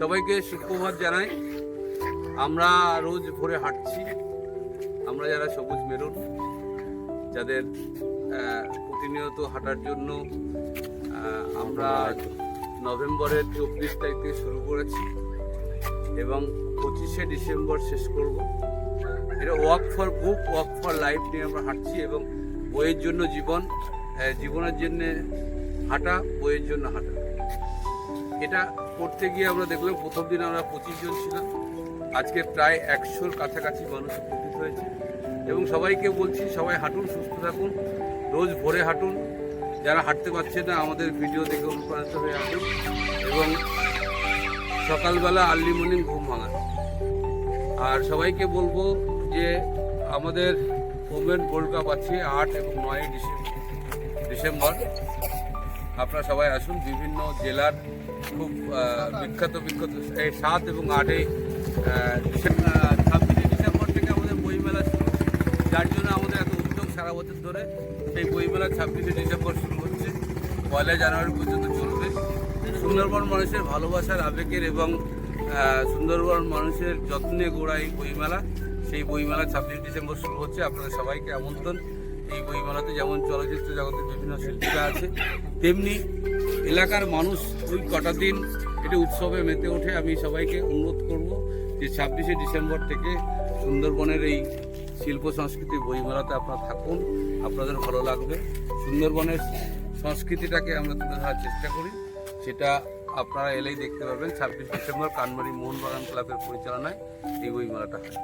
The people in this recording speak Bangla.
সবাইকে সুপ্রভাত জানাই। আমরা রোজ ভোরে হাঁটছি। আমরা যারা সবুজ মেরুন, যাদের প্রতিনিয়ত হাঁটার জন্য আমরা নভেম্বরের চব্বিশ তারিখ থেকে শুরু করেছি এবং পঁচিশে ডিসেম্বর শেষ করব। এটা walk for book, walk for life নিয়ে আমরা হাঁটছি এবং বইয়ের জন্য জীবন জীবনের জন্য হাঁটা, বইয়ের জন্য হাঁটা। এটা করতে গিয়ে আমরা দেখলাম প্রথম দিন আমরা পঁচিশ জন ছিলাম। আজকে প্রায় একশোর কাছাকাছি মানুষ উপস্থিত হয়েছে। এবং সবাইকে বলছি, সবাই হাঁটুন, সুস্থ থাকুন। রোজ ভোরে হাঁটুন। যারা হাঁটতে পারছে না, আমাদের ভিডিও দেখে অনুপ্রাণিত হয়ে হাঁটুন। এবং সকালবেলা আর্লি মর্নিং ঘুম ভাঙান। আর সবাইকে বলব যে, আমাদের ওমেন গোল্ড কাপ আছে আট এবং নয় ডিসেম্বর। ডিসেম্বর। আপনারা সবাই আসুন, বিভিন্ন জেলার খুব বিখ্যাত বিখ্যাত, এই সাত এবং আটে ছাব্বিশে ডিসেম্বর থেকে আমাদের বইমেলা শুরু যার জন্য আমাদের এত উদ্যোগ সারা বছর ধরে সেই বইমেলা ছাব্বিশে ডিসেম্বর শুরু হচ্ছে। পয়লা জানুয়ারি পর্যন্ত চলবে। সুন্দরবন মানুষের ভালোবাসার আবেগের এবং সুন্দরবন মানুষের যত্নে গোড়া এই বইমেলা, সেই বইমেলা ছাব্বিশে ডিসেম্বর শুরু হচ্ছে। আপনাদের সবাইকে আমন্ত্রণ। এই বইমেলাতে যেমন চলচ্চিত্র জগতের বিভিন্ন শিল্পীরা আছে, তেমনি এলাকার মানুষ ওই কটা দিন এটা উৎসবে মেতে ওঠে। আমি সবাইকে অনুরোধ করব যে ছাব্বিশে ডিসেম্বর থেকে সুন্দরবনের এই শিল্প সংস্কৃতি বইমেলাতে আপনারা থাকুন, আপনাদের ভালো লাগবে। সুন্দরবনের সংস্কৃতিটাকে আমরা তুলে ধরার চেষ্টা করি। সেটা আপনারা এলেই দেখতে পাবেন ছাব্বিশ ডিসেম্বর কানমারি মোহনবাগান ক্লাবের পরিচালনায় এই বইমেলাটা হয়।